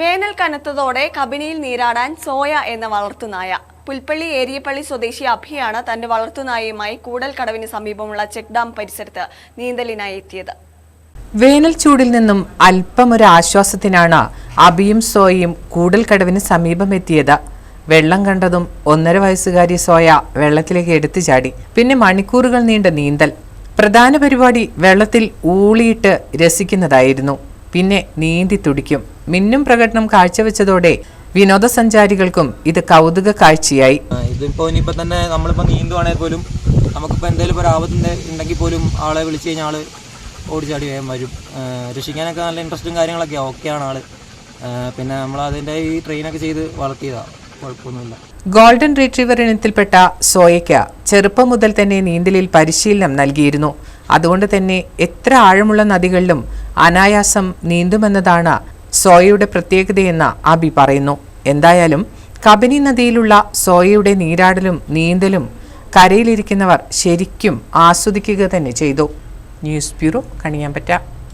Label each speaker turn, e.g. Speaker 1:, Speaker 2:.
Speaker 1: വേനൽ കനത്തതോടെ കബിനിയിൽ നീരാടാൻ സോയ എന്ന വളർത്തുനായ പുൽപ്പള്ളി ഏരിയപ്പള്ളി സ്വദേശി അഭിയാണ് തന്റെ വളർത്തുനായയുമായി കൂടൽ കടവിന് സമീപമുള്ള ചെക്ക് ഡാം പരിസരത്ത് നീന്തലിനായി എത്തിയത്.
Speaker 2: വേനൽ ചൂടിൽ നിന്നും അല്പമൊരു ആശ്വാസത്തിനാണ് അബിയും സോയയും കൂടൽക്കടവിന് സമീപമെത്തിയത് വെള്ളം കണ്ടതും ഒന്നര വയസ്സുകാരി സോയ വെള്ളത്തിലേക്ക് എടുത്തു ചാടി. പിന്നെ മണിക്കൂറുകൾ നീണ്ട നീന്തൽ. പ്രധാന പരിപാടി വെള്ളത്തിൽ ഊളിയിട്ട് രസിക്കുന്നതായിരുന്നു. പിന്നെ നീന്തി തുടിക്കും. മിന്നും പ്രകടനം കാഴ്ചവെച്ചതോടെ വിനോദസഞ്ചാരികൾക്കും ഇത് കൗതുക കാഴ്ചയായി.
Speaker 3: ഇതിപ്പോ ഇനിയിപ്പോ തന്നെ നമ്മളിപ്പോ നീന്തുവാണെങ്കിൽ പോലും നമുക്കിപ്പോ എന്തെങ്കിലും ഒരു ആപത്തിന്റെ ഉണ്ടെങ്കിൽ പോലും ആളെ വിളിച്ചു കഴിഞ്ഞാൽ ആൾ ഓടിച്ചാടി വേഗം വരും. രക്ഷിക്കാനൊക്കെ നല്ല ഇൻട്രസ്റ്റും കാര്യങ്ങളൊക്കെ ഓക്കെയാണ് ആൾ. പിന്നെ നമ്മൾ അതിന്റെ ഈ ട്രെയിനൊക്കെ ചെയ്ത് വളർത്തിയതാ. കുഴപ്പമൊന്നുമില്ല.
Speaker 2: ഗോൾഡൻ റിട്രീവർ ഇനത്തിൽപ്പെട്ട സോയയ്ക്ക് ചെറുപ്പം മുതൽ തന്നെ നീന്തലിൽ പരിശീലനം നൽകിയിരുന്നു. അതുകൊണ്ട് തന്നെ എത്ര ആഴമുള്ള നദികളിലും അനായാസം നീന്തുമെന്നതാണ് സോയയുടെ പ്രത്യേകതയെന്ന് അബി പറയുന്നു. എന്തായാലും കബനി നദിയിലുള്ള സോയയുടെ നീരാടലും നീന്തലും കരയിലിരിക്കുന്നവർ ശരിക്കും ആസ്വദിക്കുക തന്നെ ചെയ്തു. News bureau Kaniyambetta.